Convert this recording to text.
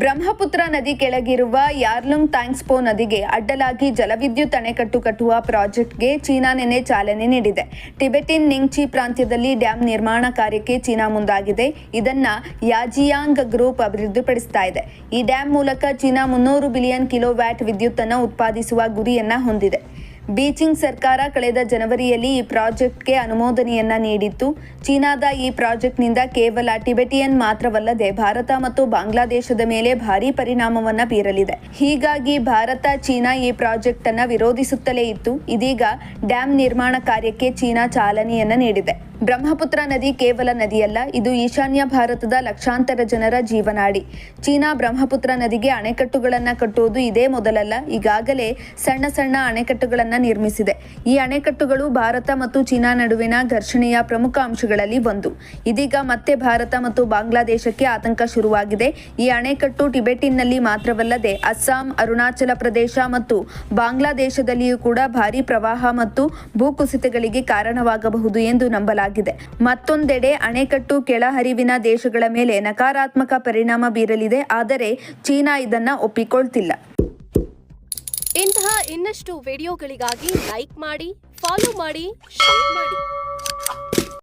ಬ್ರಹ್ಮಪುತ್ರ ನದಿ ಕೆಳಗಿರುವ ಯಾರ್ಲುಂಗ್ ಥ್ಯಾಂಕ್ಸ್ಪೋ ನದಿಗೆ ಅಡ್ಡಲಾಗಿ ಜಲವಿದ್ಯುತ್ ಅಣೆಕಟ್ಟು ಕಟ್ಟುವ ಪ್ರಾಜೆಕ್ಟ್ಗೆ ಚೀನಾ ನಿನ್ನೆ ಚಾಲನೆ ನೀಡಿದೆ. ಟಿಬೆಟಿನ್ ನಿಂಗ್ಚಿ ಪ್ರಾಂತ್ಯದಲ್ಲಿ ಡ್ಯಾಂ ನಿರ್ಮಾಣ ಕಾರ್ಯಕ್ಕೆ ಚೀನಾ ಮುಂದಾಗಿದೆ. ಇದನ್ನ ಯಾಜಿಯಾಂಗ್ ಗ್ರೂಪ್ ಅಭಿವೃದ್ಧಿಪಡಿಸ್ತಾ ಇದೆ. ಈ ಡ್ಯಾಂ ಮೂಲಕ ಚೀನಾ ಮುನ್ನೂರು ಬಿಲಿಯನ್ ಕಿಲೋ ವ್ಯಾಟ್ ವಿದ್ಯುತ್ ಅನ್ನು ಉತ್ಪಾದಿಸುವ ಗುರಿಯನ್ನ ಹೊಂದಿದೆ. ಬೀಜಿಂಗ್ ಸರ್ಕಾರ ಕಳೆದ ಜನವರಿಯಲ್ಲಿ ಈ ಪ್ರಾಜೆಕ್ಟ್ಗೆ ಅನುಮೋದನೆಯನ್ನ ನೀಡಿತ್ತು. ಚೀನಾದ ಈ ಪ್ರಾಜೆಕ್ಟ್ನಿಂದ ಕೇವಲ ಟಿಬೆಟಿಯನ್ ಮಾತ್ರವಲ್ಲದೆ ಭಾರತ ಮತ್ತು ಬಾಂಗ್ಲಾದೇಶದ ಮೇಲೆ ಭಾರೀ ಪರಿಣಾಮವನ್ನ ಬೀರಲಿದೆ. ಹೀಗಾಗಿ ಭಾರತ ಚೀನಾ ಈ ಪ್ರಾಜೆಕ್ಟ್ ಅನ್ನ ವಿರೋಧಿಸುತ್ತಲೇ ಇತ್ತು. ಇದೀಗ ಡ್ಯಾಂ ನಿರ್ಮಾಣ ಕಾರ್ಯಕ್ಕೆ ಚೀನಾ ಚಾಲನೆಯನ್ನ ನೀಡಿದೆ. ಬ್ರಹ್ಮಪುತ್ರ ನದಿ ಕೇವಲ ನದಿಯಲ್ಲ, ಇದು ಈಶಾನ್ಯ ಭಾರತದ ಲಕ್ಷಾಂತರ ಜನರ ಜೀವನಾಡಿ. ಚೀನಾ ಬ್ರಹ್ಮಪುತ್ರ ನದಿಗೆ ಅಣೆಕಟ್ಟುಗಳನ್ನು ಕಟ್ಟುವುದು ಇದೇ ಮೊದಲಲ್ಲ, ಈಗಾಗಲೇ ಸಣ್ಣ ಸಣ್ಣ ಅಣೆಕಟ್ಟುಗಳನ್ನು ನಿರ್ಮಿಸಿದೆ. ಈ ಅಣೆಕಟ್ಟುಗಳು ಭಾರತ ಮತ್ತು ಚೀನಾ ನಡುವಿನ ಘರ್ಷಣೆಯ ಪ್ರಮುಖ ಅಂಶಗಳಲ್ಲಿ ಒಂದು. ಇದೀಗ ಮತ್ತೆ ಭಾರತ ಮತ್ತು ಬಾಂಗ್ಲಾದೇಶಕ್ಕೆ ಆತಂಕ ಶುರುವಾಗಿದೆ. ಈ ಅಣೆಕಟ್ಟು ಟಿಬೆಟಿನ್ನಲ್ಲಿ ಮಾತ್ರವಲ್ಲದೆ, ಅಸ್ಸಾಂ, ಅರುಣಾಚಲ ಪ್ರದೇಶ ಮತ್ತು ಬಾಂಗ್ಲಾದೇಶದಲ್ಲಿಯೂ ಕೂಡ ಭಾರೀ ಪ್ರವಾಹ ಮತ್ತು ಭೂಕುಸಿತಗಳಿಗೆ ಕಾರಣವಾಗಬಹುದು ಎಂದು ನಂಬಲಾಗಿದೆ. ಮತ್ತೊಂದೆಡೆ ಅಣೆಕಟ್ಟು ಕೆಳಹರಿವಿನ ದೇಶಗಳ ಮೇಲೆ ನಕಾರಾತ್ಮಕ ಪರಿಣಾಮ ಬೀರಲಿದೆ. ಆದರೆ ಚೀನಾ ಇದನ್ನ ಒಪ್ಪಿಕೊಳ್ತಿಲ್ಲ. ಇಂತಹ ಇನ್ನಷ್ಟು ವಿಡಿಯೋಗಳಿಗಾಗಿ ಲೈಕ್ ಮಾಡಿ, ಫಾಲೋ ಮಾಡಿ, ಶೇರ್ ಮಾಡಿ.